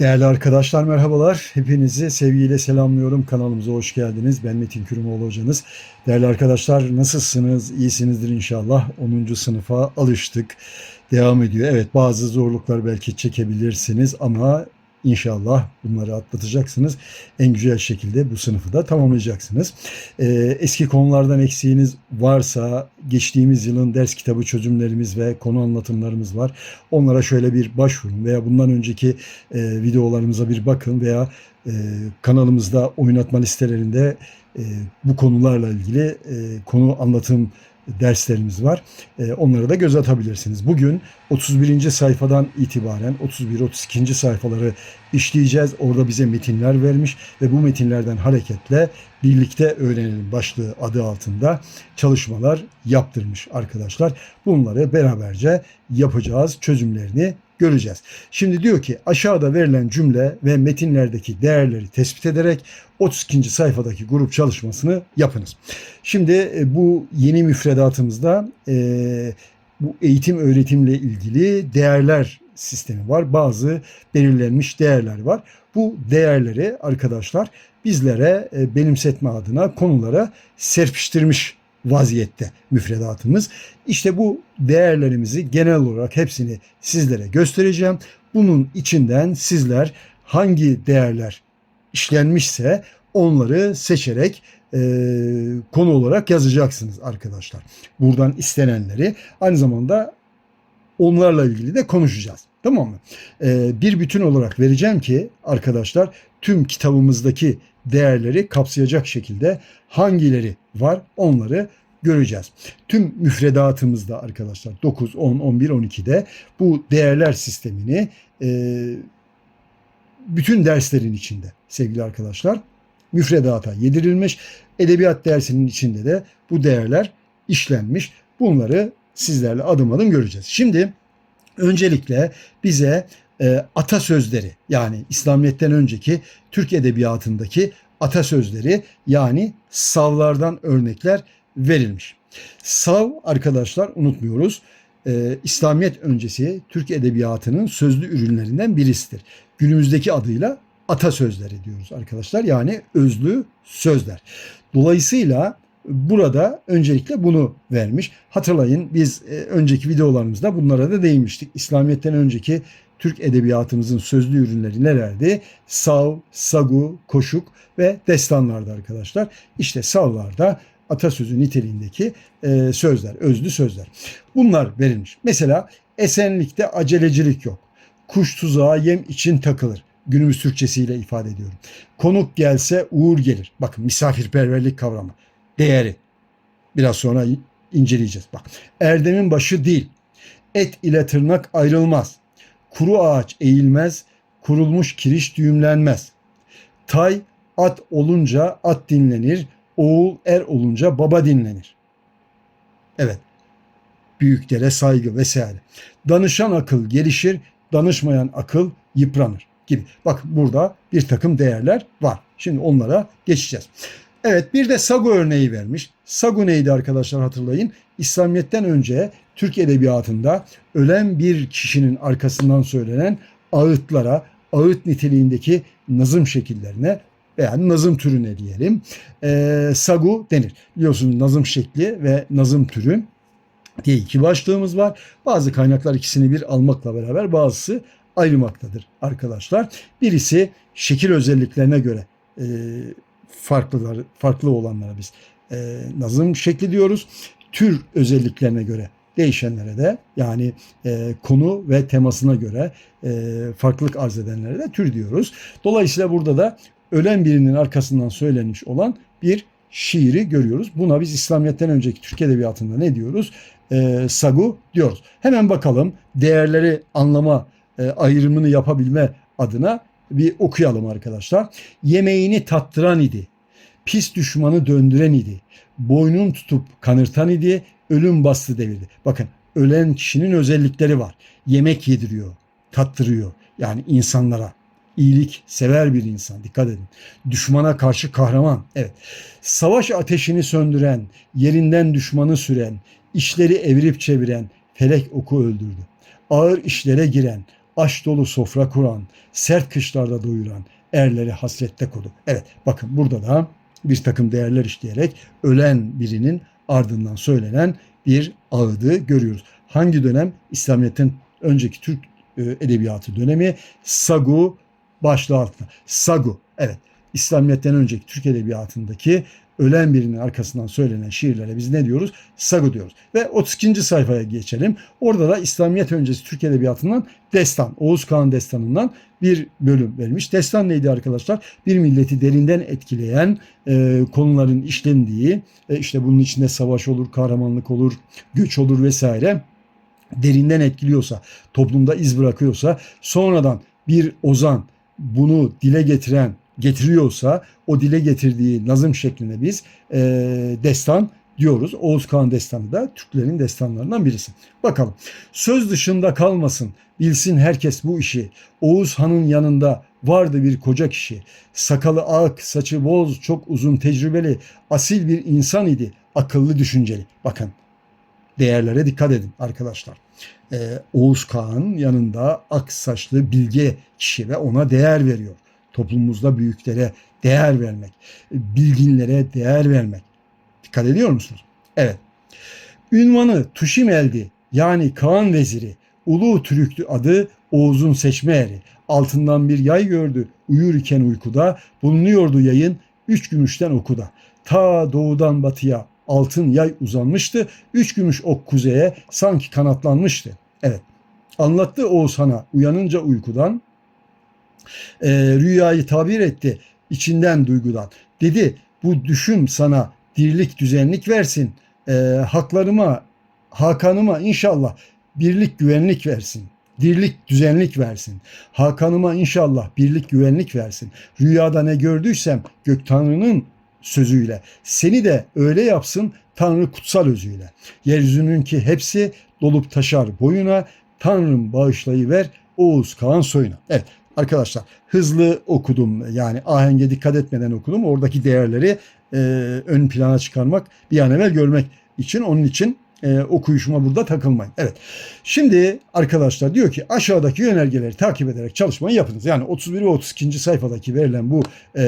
Değerli arkadaşlar merhabalar. Hepinizi sevgiyle selamlıyorum. Kanalımıza hoş geldiniz. Ben Metin Kürümoğlu hocanız. Değerli arkadaşlar nasılsınız? İyisinizdir inşallah. 10. sınıfa alıştık. Devam ediyor. Evet bazı zorluklar belki çekebilirsiniz ama İnşallah bunları atlatacaksınız. En güzel şekilde bu sınıfı da tamamlayacaksınız. Ee, eski konulardan eksiğiniz varsa geçtiğimiz yılın ders kitabı çözümlerimiz ve konu anlatımlarımız var. Onlara şöyle bir başvurun veya bundan önceki e, videolarımıza bir bakın veya e, kanalımızda oynatma listelerinde e, bu konularla ilgili e, konu anlatım derslerimiz var. E, onlara da göz atabilirsiniz. Bugün 31. sayfadan itibaren 31-32. sayfaları işleyeceğiz. Orada bize metinler vermiş ve bu metinlerden hareketle birlikte öğrenelim başlığı adı altında çalışmalar yaptırmış arkadaşlar. Bunları beraberce yapacağız. Çözümlerini göreceğiz. Şimdi diyor ki aşağıda verilen cümle ve metinlerdeki değerleri tespit ederek 32. sayfadaki grup çalışmasını yapınız. Şimdi e, bu yeni müfredatımızda e, bu eğitim öğretimle ilgili değerler sistemi var. Bazı belirlenmiş değerler var. Bu değerleri arkadaşlar bizlere e, benimsetme adına konulara serpiştirmiş vaziyette müfredatımız. İşte bu değerlerimizi genel olarak hepsini sizlere göstereceğim. Bunun içinden sizler hangi değerler işlenmişse onları seçerek e, konu olarak yazacaksınız arkadaşlar. Buradan istenenleri aynı zamanda onlarla ilgili de konuşacağız. Tamam mı? E, bir bütün olarak vereceğim ki arkadaşlar tüm kitabımızdaki değerleri kapsayacak şekilde hangileri var onları göreceğiz. Tüm müfredatımızda arkadaşlar 9, 10, 11, 12'de bu değerler sistemini e, bütün derslerin içinde sevgili arkadaşlar müfredata yedirilmiş. Edebiyat dersinin içinde de bu değerler işlenmiş. Bunları sizlerle adım adım göreceğiz. Şimdi öncelikle bize e, atasözleri yani İslamiyet'ten önceki Türk edebiyatındaki atasözleri yani savlardan örnekler verilmiş. Sav arkadaşlar unutmuyoruz e, İslamiyet öncesi Türk edebiyatının sözlü ürünlerinden birisidir. Günümüzdeki adıyla atasözleri diyoruz arkadaşlar. Yani özlü sözler. Dolayısıyla burada öncelikle bunu vermiş. Hatırlayın biz e, önceki videolarımızda bunlara da değinmiştik. İslamiyet'ten önceki Türk edebiyatımızın sözlü ürünleri nelerdi? Sav, sagu, koşuk ve destanlardı arkadaşlar. İşte savlarda atasözü niteliğindeki e, sözler, özlü sözler. Bunlar verilmiş. Mesela esenlikte acelecilik yok. Kuş tuzağa yem için takılır. Günümüz Türkçesiyle ifade ediyorum. Konuk gelse uğur gelir. Bakın misafirperverlik kavramı. Değeri. Biraz sonra inceleyeceğiz. Bak erdemin başı değil. Et ile tırnak ayrılmaz. Kuru ağaç eğilmez. Kurulmuş kiriş düğümlenmez. Tay at olunca at dinlenir. Oğul er olunca baba dinlenir. Evet. Büyüklere saygı vesaire. Danışan akıl gelişir, danışmayan akıl yıpranır gibi. Bak burada bir takım değerler var. Şimdi onlara geçeceğiz. Evet bir de Sagu örneği vermiş. Sagu neydi arkadaşlar hatırlayın. İslamiyet'ten önce Türk edebiyatında ölen bir kişinin arkasından söylenen ağıtlara, ağıt niteliğindeki nazım şekillerine veya nazım türüne diyelim. E, sagu denir. Biliyorsunuz nazım şekli ve nazım türü diye iki başlığımız var. Bazı kaynaklar ikisini bir almakla beraber bazısı ayırmaktadır arkadaşlar. Birisi şekil özelliklerine göre e, farklılar, farklı olanlara biz e, nazım şekli diyoruz. Tür özelliklerine göre değişenlere de yani e, konu ve temasına göre e, farklılık arz edenlere de tür diyoruz. Dolayısıyla burada da ölen birinin arkasından söylenmiş olan bir şiiri görüyoruz. Buna biz İslamiyet'ten önceki Türk Edebiyatı'nda ne diyoruz? E, sagu diyoruz. Hemen bakalım değerleri anlama e, ayrımını yapabilme adına bir okuyalım arkadaşlar. Yemeğini tattıran idi. Pis düşmanı döndüren idi. Boynun tutup kanırtan idi. Ölüm bastı devirdi. Bakın ölen kişinin özellikleri var. Yemek yediriyor, tattırıyor. Yani insanlara iyilik sever bir insan. Dikkat edin. Düşmana karşı kahraman. Evet. Savaş ateşini söndüren, yerinden düşmanı süren, işleri evirip çeviren, felek oku öldürdü. Ağır işlere giren, aş dolu sofra kuran, sert kışlarda doyuran, erleri hasrette kodu. Evet bakın burada da bir takım değerler işleyerek ölen birinin ardından söylenen bir ağıdı görüyoruz. Hangi dönem? İslamiyet'ten önceki Türk e, edebiyatı dönemi Sagu başlığı altında. Sagu evet İslamiyet'ten önceki Türk edebiyatındaki ölen birinin arkasından söylenen şiirlere biz ne diyoruz? Sagu diyoruz. Ve 32. sayfaya geçelim. Orada da İslamiyet öncesi Türk edebiyatından destan, Oğuz Kağan destanından bir bölüm vermiş. Destan neydi arkadaşlar? Bir milleti derinden etkileyen e, konuların işlendiği, e, işte bunun içinde savaş olur, kahramanlık olur, göç olur vesaire derinden etkiliyorsa, toplumda iz bırakıyorsa, sonradan bir ozan bunu dile getiren, getiriyorsa o dile getirdiği nazım şeklinde biz e, destan diyoruz. Oğuz Kağan destanı da Türklerin destanlarından birisi. Bakalım. Söz dışında kalmasın. Bilsin herkes bu işi. Oğuz Han'ın yanında vardı bir koca kişi. Sakalı ak, saçı boz, çok uzun tecrübeli, asil bir insan idi. Akıllı düşünceli. Bakın değerlere dikkat edin arkadaşlar. Ee, Oğuz Kağan'ın yanında ak saçlı bilge kişi ve ona değer veriyor. Toplumumuzda büyüklere değer vermek, bilginlere değer vermek. Dikkat ediyor musunuz? Evet. Ünvanı Tuşimel'di yani Kaan Veziri. Ulu Türüktü adı Oğuz'un seçme eri. Altından bir yay gördü uyur iken uykuda. Bulunuyordu yayın üç gümüşten okuda. Ta doğudan batıya altın yay uzanmıştı. Üç gümüş ok kuzeye sanki kanatlanmıştı. Evet. Anlattı Oğuz Han'a uyanınca uykudan. E, rüyayı tabir etti içinden duygudan. Dedi bu düşün sana dirlik düzenlik versin. E, haklarıma, Hakan'ıma inşallah birlik güvenlik versin. Dirlik düzenlik versin. Hakan'ıma inşallah birlik güvenlik versin. Rüyada ne gördüysem gök tanrının sözüyle. Seni de öyle yapsın Tanrı kutsal özüyle. Yeryüzünün ki hepsi dolup taşar boyuna. Tanrım bağışlayıver Oğuz Kağan soyuna. Evet arkadaşlar hızlı okudum yani ahenge dikkat etmeden okudum. Oradaki değerleri e, ön plana çıkarmak bir an evvel görmek için onun için e, okuyuşuma burada takılmayın. Evet. Şimdi arkadaşlar diyor ki aşağıdaki yönergeleri takip ederek çalışmayı yapınız. Yani 31 ve 32. sayfadaki verilen bu e,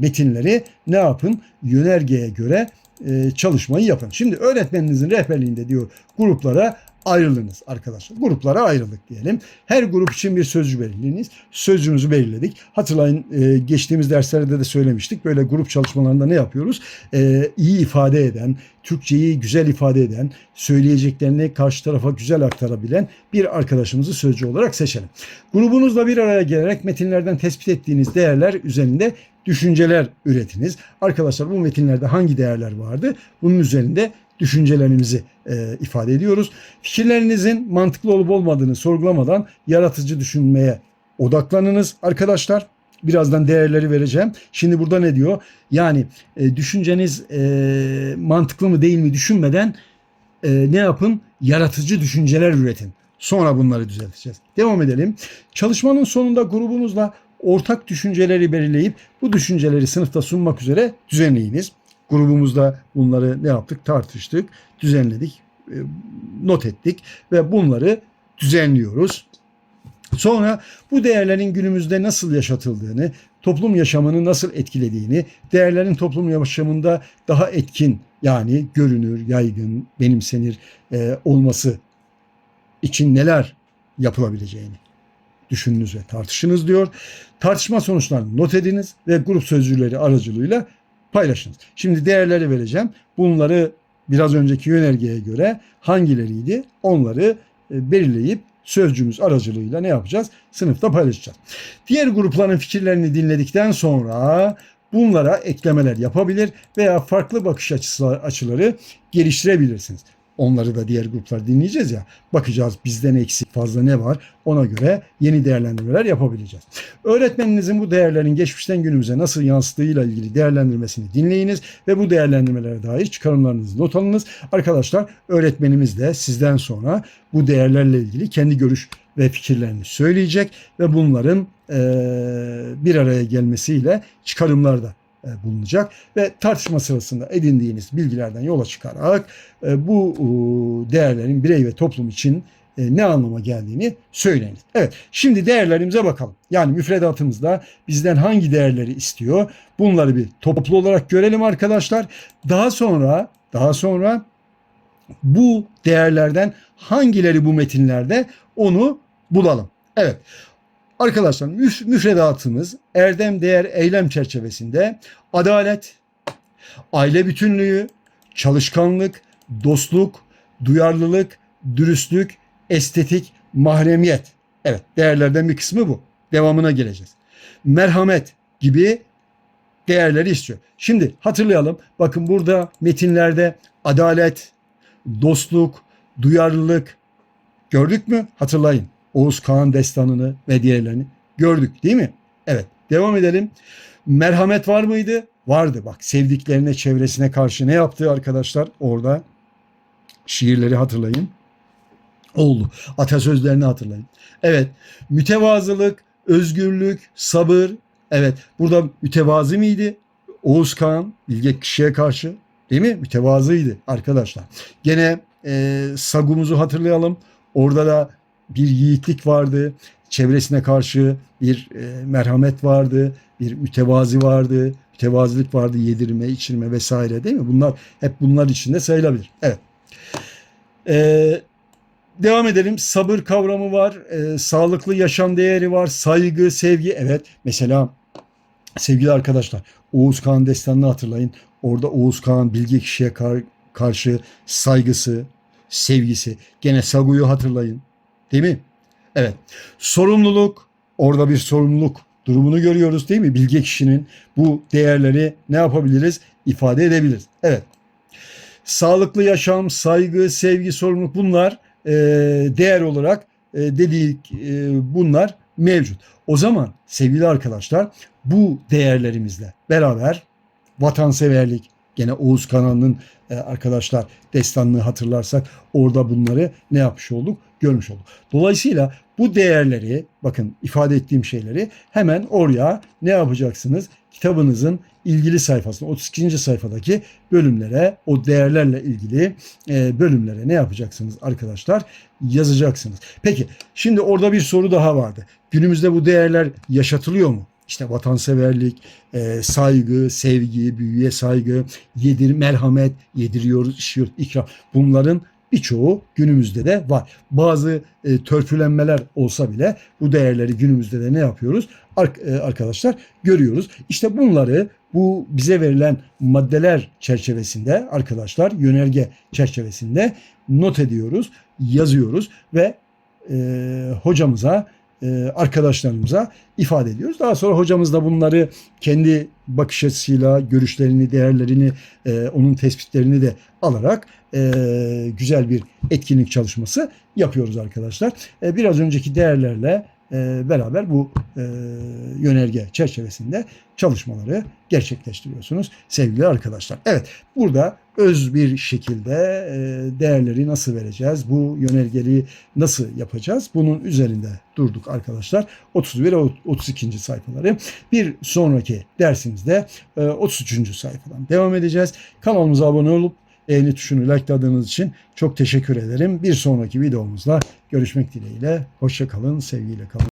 metinleri ne yapın? Yönergeye göre e, çalışmayı yapın. Şimdi öğretmeninizin rehberliğinde diyor gruplara ayrılınız arkadaşlar. Gruplara ayrıldık diyelim. Her grup için bir sözcü belirleyiniz. Sözcüğümüzü belirledik. Hatırlayın e, geçtiğimiz derslerde de söylemiştik. Böyle grup çalışmalarında ne yapıyoruz? E, iyi ifade eden, Türkçeyi güzel ifade eden, söyleyeceklerini karşı tarafa güzel aktarabilen bir arkadaşımızı sözcü olarak seçelim. Grubunuzla bir araya gelerek metinlerden tespit ettiğiniz değerler üzerinde düşünceler üretiniz. Arkadaşlar bu metinlerde hangi değerler vardı? Bunun üzerinde düşüncelerimizi e, ifade ediyoruz. Fikirlerinizin mantıklı olup olmadığını sorgulamadan yaratıcı düşünmeye odaklanınız arkadaşlar. Birazdan değerleri vereceğim. Şimdi burada ne diyor? Yani e, düşünceniz e, mantıklı mı değil mi düşünmeden e, ne yapın? Yaratıcı düşünceler üretin. Sonra bunları düzelteceğiz. Devam edelim. Çalışmanın sonunda grubunuzla ortak düşünceleri belirleyip bu düşünceleri sınıfta sunmak üzere düzenleyiniz. Grubumuzda bunları ne yaptık? Tartıştık, düzenledik, e, not ettik ve bunları düzenliyoruz. Sonra bu değerlerin günümüzde nasıl yaşatıldığını, toplum yaşamını nasıl etkilediğini, değerlerin toplum yaşamında daha etkin yani görünür, yaygın, benimsenir e, olması için neler yapılabileceğini düşününüz ve tartışınız diyor. Tartışma sonuçlarını not ediniz ve grup sözcüleri aracılığıyla paylaşınız. Şimdi değerleri vereceğim. Bunları biraz önceki yönergeye göre hangileriydi onları e, belirleyip sözcüğümüz aracılığıyla ne yapacağız? Sınıfta paylaşacağız. Diğer grupların fikirlerini dinledikten sonra bunlara eklemeler yapabilir veya farklı bakış açısı, açıları geliştirebilirsiniz. Onları da diğer gruplar dinleyeceğiz ya. Bakacağız bizden eksik fazla ne var ona göre yeni değerlendirmeler yapabileceğiz. Öğretmeninizin bu değerlerin geçmişten günümüze nasıl yansıdığıyla ilgili değerlendirmesini dinleyiniz ve bu değerlendirmelere dair çıkarımlarınızı not alınız. Arkadaşlar öğretmenimiz de sizden sonra bu değerlerle ilgili kendi görüş ve fikirlerini söyleyecek ve bunların bir araya gelmesiyle çıkarımlarda e, bulunacak ve tartışma sırasında edindiğiniz bilgilerden yola çıkarak e, bu değerlerin birey ve toplum için e, ne anlama geldiğini söyleyiniz. Evet şimdi değerlerimize bakalım. Yani müfredatımızda bizden hangi değerleri istiyor? Bunları bir toplu olarak görelim arkadaşlar. Daha sonra daha sonra bu değerlerden hangileri bu metinlerde onu bulalım. Evet. Arkadaşlar müf- müfredatımız erdem değer eylem çerçevesinde adalet, aile bütünlüğü, çalışkanlık, dostluk, duyarlılık, dürüstlük, estetik, mahremiyet. Evet değerlerden bir kısmı bu. Devamına geleceğiz. Merhamet gibi değerleri istiyor. Şimdi hatırlayalım. Bakın burada metinlerde adalet, dostluk, duyarlılık gördük mü? Hatırlayın. Oğuz Kağan destanını ve diğerlerini gördük değil mi? Evet. Devam edelim. Merhamet var mıydı? Vardı. Bak sevdiklerine, çevresine karşı ne yaptı arkadaşlar? Orada şiirleri hatırlayın. Oldu. Atasözlerini hatırlayın. Evet. Mütevazılık, özgürlük, sabır. Evet. Burada mütevazı mıydı? Oğuz Kağan bilge kişiye karşı değil mi? Mütevazıydı arkadaşlar. Gene e, Sagumuz'u hatırlayalım. Orada da bir yiğitlik vardı. Çevresine karşı bir e, merhamet vardı. Bir mütevazi vardı. Mütevazilik vardı. Yedirme, içirme vesaire değil mi? Bunlar hep bunlar içinde sayılabilir. Evet. Ee, devam edelim. Sabır kavramı var. Ee, sağlıklı yaşam değeri var. Saygı, sevgi. Evet. Mesela sevgili arkadaşlar Oğuz Kağan destanını hatırlayın. Orada Oğuz Kağan bilge kişiye kar- karşı saygısı, sevgisi. Gene Sagu'yu hatırlayın. Değil mi? Evet. Sorumluluk. Orada bir sorumluluk durumunu görüyoruz değil mi? Bilge kişinin bu değerleri ne yapabiliriz? İfade edebiliriz. Evet. Sağlıklı yaşam, saygı, sevgi, sorumluluk bunlar e, değer olarak e, dedik e, bunlar mevcut. O zaman sevgili arkadaşlar bu değerlerimizle beraber vatanseverlik gene Oğuz Kanan'ın e, arkadaşlar destanını hatırlarsak orada bunları ne yapmış olduk? Görmüş olduk. Dolayısıyla bu değerleri bakın ifade ettiğim şeyleri hemen oraya ne yapacaksınız? Kitabınızın ilgili sayfasına 32. sayfadaki bölümlere o değerlerle ilgili e, bölümlere ne yapacaksınız arkadaşlar? Yazacaksınız. Peki şimdi orada bir soru daha vardı. Günümüzde bu değerler yaşatılıyor mu? İşte vatanseverlik, e, saygı, sevgi, büyüye saygı, yedir, merhamet, yediriyoruz, içiyoruz, ikram. Bunların birçoğu günümüzde de var. Bazı e, törpülenmeler olsa bile bu değerleri günümüzde de ne yapıyoruz? Ar- e, arkadaşlar görüyoruz. İşte bunları bu bize verilen maddeler çerçevesinde arkadaşlar yönerge çerçevesinde not ediyoruz, yazıyoruz ve e, hocamıza arkadaşlarımıza ifade ediyoruz. Daha sonra hocamız da bunları kendi bakış açısıyla görüşlerini, değerlerini, e, onun tespitlerini de alarak e, güzel bir etkinlik çalışması yapıyoruz arkadaşlar. E, biraz önceki değerlerle e, beraber bu e, yönerge çerçevesinde çalışmaları gerçekleştiriyorsunuz sevgili arkadaşlar. Evet burada öz bir şekilde e, değerleri nasıl vereceğiz? Bu yönergeliği nasıl yapacağız? Bunun üzerinde durduk arkadaşlar. 31 ve 32. sayfaları. Bir sonraki dersimizde e, 33. sayfadan devam edeceğiz. Kanalımıza abone olup beğeni tuşunu likeladığınız için çok teşekkür ederim. Bir sonraki videomuzda görüşmek dileğiyle. Hoşça kalın, sevgiyle kalın.